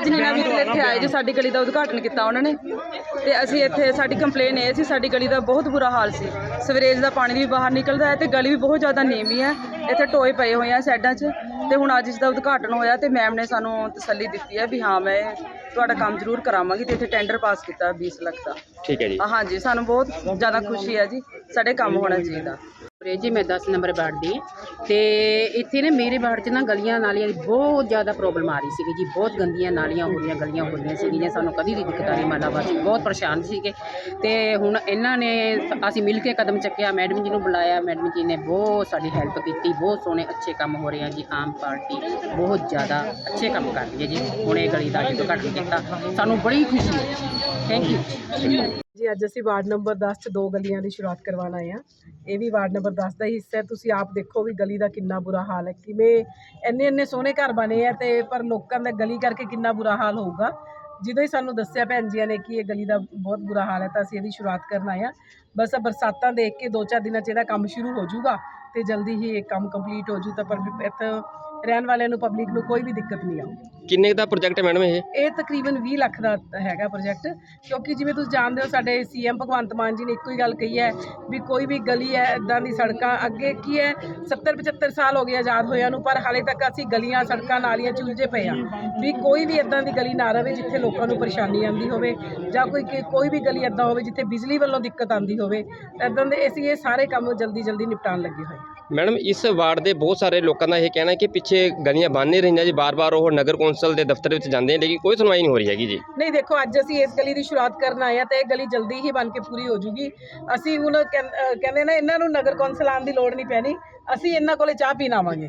ਅੱਜ ਨੀਨਾ ਵੀਰ ਇੱਥੇ ਆਏ ਜੀ ਸਾਡੀ ਗਲੀ ਦਾ ਉਦਘਾਟਨ ਕੀਤਾ ਉਹਨਾਂ ਨੇ। ਤੇ ਅਸੀਂ ਇੱਥੇ ਸਾਡੀ ਕੰਪਲੇਨ ਇਹ ਸੀ ਸਾਡੀ ਗਲੀ ਦਾ ਬਹੁਤ ਬੁਰਾ ਹਾਲ ਸੀ। ਸਵਰੇਜ ਦਾ ਪਾਣੀ ਵੀ ਬਾਹਰ ਨਿਕਲਦਾ ਹੈ ਤੇ ਗਲੀ ਵੀ ਬਹੁਤ ਜ਼ਿਆਦਾ ਨੀਵੀਂ ਹੈ। ਇੱਥੇ ਟੋਏ ਪਏ ਹੋਏ ਆ ਸਾਈਡਾਂ 'ਚ ਤੇ ਹੁਣ ਅੱਜ ਇਸ ਦਾ ਉਦਘਾਟਨ ਹੋਇਆ ਤੇ ਮੈਮ ਨੇ ਸਾਨੂੰ ਤਸੱਲੀ ਦਿੱਤੀ ਹੈ ਵੀ ਹਾਂ ਮੈਂ ਤੁਹਾਡਾ ਕੰਮ ਜ਼ਰੂਰ ਕਰਾਵਾਂਗੀ ਤੇ ਇੱਥੇ ਟੈਂਡਰ ਪਾਸ ਕੀਤਾ 20 ਲੱਖ ਦਾ। ਠੀਕ ਹੈ ਜੀ। ਹਾਂ, ਹਾਂਜੀ ਸਾਨੂੰ ਬਹੁਤ ਜ਼ਿਆਦਾ ਖੁਸ਼ੀ ਹੈ ਜੀ ਸਾਡੇ ਕੰਮ ਹੋਣਾ ਚਾਹੀਦਾ। ਵੀਰੇ ਜੀ, ਮੈਂ 10 ਨੰਬਰ ਵਾਰਡ ਦੀ। ਤੇ ਇੱਥੇ ਨਾ ਮੇਰੇ ਵਾਰਡ 'ਚ ਨਾ ਗਲੀਆਂ ਨਾਲੀਆਂ ਦੀ ਬਹੁਤ ਜ਼ਿਆਦਾ ਪ੍ਰੋਬਲਮ ਆ ਰਹੀ ਸੀਗੀ ਜੀ, ਬਹੁਤ ਗੰਦੀਆਂ ਨਾਲੀਆਂ ਹੋ ਰਹੀਆਂ, ਗਲੀਆਂ ਹੋ ਰਹੀਆਂ ਸੀਗੀਆਂ, ਸਾਨੂੰ ਕਦੀ ਦੀ ਦਿੱਕਤ ਆ ਰਹੀ ਮਾਲਾਬਾਦ 'ਚ, ਬਹੁਤ ਪਰੇਸ਼ਾਨ ਸੀਗੇ। ਤੇ ਹੁਣ ਇਹਨਾਂ ਨੇ ਅਸੀਂ ਮਿਲ ਕੇ ਕਦਮ ਚੱਕਿਆ, ਮੈਡਮ ਜੀ ਨੂੰ ਬੁਲਾਇਆ, ਮੈਡਮ ਜੀ ਨੇ ਬਹੁਤ ਸਾਡੀ ਹੈਲਪ ਕੀਤੀ, ਬਹੁਤ ਸੋਹਣੇ, ਅੱਛੇ ਕੰਮ ਹੋ ਰਹੇ ਆ ਜੀ, ਆਮ ਪਾਰਟੀ ਬਹੁਤ ਜ਼ਿਆਦਾ ਅੱਛੇ ਕੰਮ ਕਰ ਰਹੀ ਹੈ ਜੀ। ਹੁਣ ਇਹ ਗਲੀ ਦਾ ਅੱਜ ਉਦਘਾਟਨ ਕੀਤਾ, ਸਾਨੂੰ ਬੜੀ ਖੁਸ਼ੀ ਹੈ ਥੈਂਕ ਯੂ ਜੀ, ਅੱਜ ਅਸੀਂ ਵਾਰਡ ਨੰਬਰ 10 ਚ ਦੋ ਗਲੀਆਂ ਦੀ ਸ਼ੁਰੂਆਤ ਕਰਵਾਉਣ ਆਏ ਆ ਇਹ ਵੀ ਵਾਰਡ ਨੰਬਰ 10 ਦਾ ਹੀ ਹਿੱਸਾ ਹੈ। ਤੁਸੀਂ ਆਪ ਦੇਖੋ ਵੀ ਗਲੀ ਦਾ ਕਿੰਨਾ ਬੁਰਾ ਹਾਲ ਹੈ। ਕਿਵੇਂ ਇੰਨੇ ਇੰਨੇ ਸੋਹਣੇ ਘਰ ਬਣੇ ਆ ਤੇ ਪਰ ਲੋਕਾਂ ਦਾ ਗਲੀ ਕਰਕੇ ਕਿੰਨਾ ਬੁਰਾ ਹਾਲ ਹੋਊਗਾ। ਜਦੋਂ ਹੀ ਸਾਨੂੰ ਦੱਸਿਆ ਭੈਣ ਜੀਆਂ ਨੇ ਕਿ ਇਹ ਗਲੀ ਦਾ ਬਹੁਤ ਬੁਰਾ ਹਾਲ ਹੈ ਤਾਂ ਅਸੀਂ ਇਹਦੀ ਸ਼ੁਰੂਆਤ ਕਰਨ ਆਏ ਆ ਬਸ ਆਹ ਬਰਸਾਤਾਂ ਦੇਖ ਕੇ ਦੋ ਚਾਰ ਦਿਨਾਂ ਚ ਇਹਦਾ ਕੰਮ ਸ਼ੁਰੂ ਹੋ ਜਾਊਗਾ ਤੇ ਜਲਦੀ ਹੀ ਇਹ ਕੰਮ ਕੰਪਲੀਟ ਹੋ ਜੂ ਤਾਂ ਪਰ ਇੱਥੇ ਰਹਿਣ ਵਾਲਿਆਂ ਨੂੰ ਪਬਲਿਕ ਨੂੰ ਕੋਈ ਵੀ ਦਿੱਕਤ ਨਹੀਂ ਆਊਗੀ। ਕਿੰਨੇ ਕੁ ਦਾ ਪ੍ਰੋਜੈਕਟ ਹੈ ਮੈਡਮ ਇਹ? ਇਹ ਤਕਰੀਬਨ 20 ਲੱਖ ਦਾ ਹੈਗਾ ਪ੍ਰੋਜੈਕਟ ਕਿਉਂਕਿ ਜਿਵੇਂ ਤੁਸੀਂ ਜਾਣਦੇ ਹੋ ਸਾਡੇ ਸੀਐਮ ਭਗਵੰਤ ਮਾਨ ਜੀ ਨੇ ਇੱਕੋ ਹੀ ਗੱਲ ਕਹੀ ਹੈ ਵੀ ਕੋਈ ਵੀ ਗਲੀ ਹੈ ਇਦਾਂ ਦੀ ਸੜਕਾਂ ਅੱਗੇ ਕੀ ਹੈ 70 75 ਸਾਲ ਹੋ ਗਏ ਆਜ਼ਾਦ ਹੋਇਆਂ ਨੂੰ ਪਰ ਹਾਲੇ ਤੱਕ ਅਸੀਂ ਗਲੀਆਂ ਸੜਕਾਂ ਨਾਲੀਆਂ ਚ ਉਲਝੇ ਪਏ ਆ ਵੀ ਕੋਈ ਵੀ ਇਦਾਂ ਦੀ ਗਲੀ ਨਾ ਰਵੇ ਜਿੱਥੇ ਲੋਕਾਂ ਨੂੰ ਪਰੇਸ਼ਾਨੀ ਆਉਂਦੀ ਹੋਵੇ ਜਾਂ ਕੋਈ ਕਿ- ਕੋਈ ਵੀ ਗਲੀ ਇਦਾਂ ਹੋਵੇ ਜਿੱਥੇ ਬਿਜਲੀ ਵੱਲੋਂ ਦਿੱਕਤ ਆਉਂਦੀ ਹੋਵੇ ਇਦਾਂ ਦੇ ਅਸੀਂ ਇਹ ਸਾਰੇ ਕੰਮ ਜਲਦੀ ਜਲਦੀ ਨਿਪਟਾਉਣ ਲੱਗੇ ਹੋਏ ਹਾਂ। ਮੈਡਮ ਇਸ ਵਾਰਡ ਦੇ ਬਹੁਤ ਸਾਰੇ ਲੋਕਾਂ ਦਾ ਇਹ ਕਹਿਣਾ ਹੈ ਕਿ ਪਿੱਛੇ ਗਲੀਆਂ ਬਣ ਨਹੀਂ ਰਹੀਆਂ ਜੀ ਬਾਰ-ਬਾਰ ਉਹ ਨਗਰ ਕੌਂਸਲ ਦੇ ਦਫ਼ਤਰ ਵਿੱਚ ਜਾਂਦੇ ਨੇ ਲੇਕਿਨ ਕੋਈ ਸੁਣਵਾਈ ਨਹੀਂ ਹੋ ਰਹੀ ਹੈਗੀ ਜੀ। ਨਹੀਂ ਦੇਖੋ ਅੱਜ ਅਸੀਂ ਇਸ ਗਲੀ ਦੀ ਸ਼ੁਰੂਆਤ ਕਰਨ ਆਏ ਆ ਤੇ ਇਹ ਗਲੀ ਜਲਦੀ ਹੀ ਬਣ ਕੇ ਪੂਰੀ ਹੋ ਜੂਗੀ। ਅਸੀਂ ਹੁਣ ਕਹਿੰ- ਅਹ ਕਹਿੰਦੇ ਨੇ ਇਹਨਾਂ ਨੂੰ ਨਗਰ ਕੌਂਸਲ ਆਉਣ ਦੀ ਲੋੜ ਨਹੀਂ ਪੈਣੀ ਅਸੀਂ ਇਹਨਾਂ ਕੋਲੇ ਚਾਹ ਪੀਣ ਆਵਾਂਗੇ।